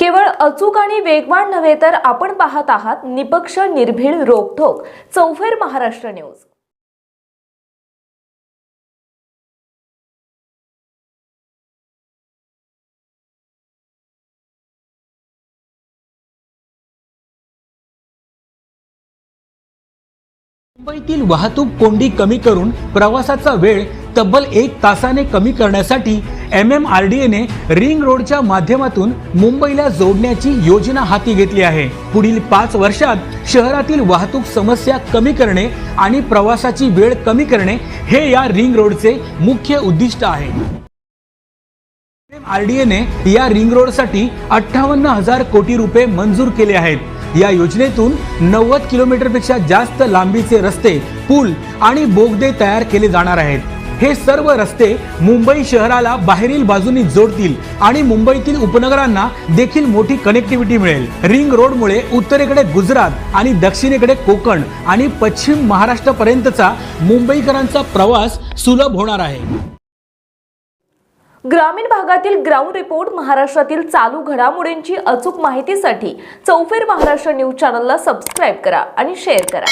केवळ अचूक आणि वेगवान नव्हे तर आपण पाहत आहात निपक्ष निर्भीड रोखोक चौफेर महाराष्ट्र न्यूज. मुंबईतील वाहतूक कोंडी कमी करून प्रवासाचा वेळ तब्बल एक तासाने कमी करण्यासाठी एम एम आर डी एने रिंग रोडच्या माध्यमातून मुंबईला जोडण्याची योजना हाती घेतली आहे. पुढील पाच वर्षात शहरातील वाहतूक समस्या कमी करणे आणि प्रवासाची वेळ कमी करणे हे या रिंग रोडचे मुख्य उद्दिष्ट आहे. आरडीएने या रिंग रोडसाठी अठ्ठावन्न हजार कोटी रुपये मंजूर केले आहेत. या योजनेतून नव्वद किलोमीटरपेक्षा जास्त लांबीचे रस्ते पूल आणि बोगदे तयार केले जाणार आहेत. हे सर्व रस्ते मुंबई शहराला बाहेरील बाजूनी जोडतील आणि मुंबईतील उपनगरांना देखील मोठी कनेक्टिव्हिटी मिळेल. रिंग रोडमुळे उत्तरेकडे गुजरात आणि दक्षिणेकडे कोकण आणि पश्चिम महाराष्ट्रापर्यंतचा मुंबईकरांचा प्रवास सुलभ होणार आहे. ग्रामीण भागातील ग्राउंड रिपोर्ट महाराष्ट्रातील चालू घडामोडींची अचूक माहितीसाठी चौफेर महाराष्ट्र न्यूज चॅनलला सबस्क्राईब करा आणि शेअर करा.